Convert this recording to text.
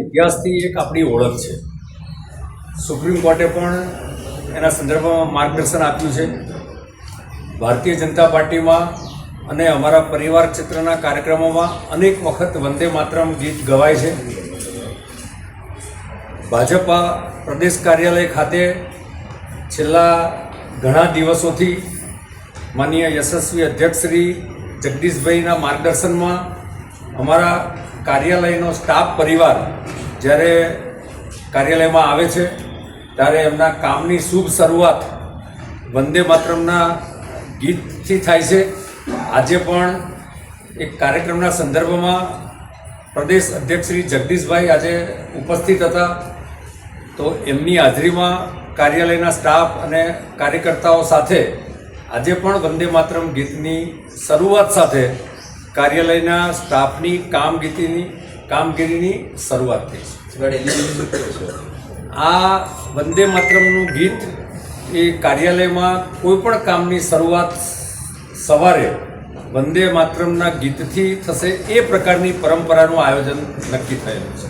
ઇતિહાસથી એક આપણી ઓળખ છે. સુપ્રીમ કોર્ટે પણ એના સંદર્ભમાં માર્ગદર્શન આપ્યું છે. ભારતીય જનતા પાર્ટીમાં અને અમારા પરિવાર ક્ષેત્રના કાર્યક્રમોમાં અનેક વખત વંદે માતરમ ગીત ગવાય છે. ભાજપા પ્રદેશ કાર્યાલય ખાતે છેલ્લા ઘણા દિવસોથી માનનીય યશસ્વી અધ્યક્ષ શ્રી જગદીશભાઈના માર્ગદર્શનમાં અમારા કાર્યાલયનો સ્ટાફ પરિવાર જ્યારે કાર્યાલયમાં આવે છે, ત્યારે એમના કામની શુભ શરૂઆત વંદે માતરમના ગીતથી થાય છે. આજે પણ એક કાર્યક્રમના સંદર્ભમાં પ્રદેશ અધ્યક્ષ શ્રી જગદીશભાઈ આજે ઉપસ્થિત હતા. તો એમની હાજરીમાં કાર્યાલયના સ્ટાફ અને કાર્યકર્તાઓ સાથે આજે પણ વંદે માતરમ ગીતની શરૂઆત સાથે કાર્યાલયના સ્ટાફની કામગીરીની કામગીરીની શરૂઆત થઈ છે. આ વંદે માતરમનું ગીત એ કાર્યાલયમાં કોઈ પણ કામની શરૂઆત સવારે વંદે માતરમના ગીતથી થશે એ પ્રકારની પરંપરાનું આયોજન નક્કી થયેલું છે.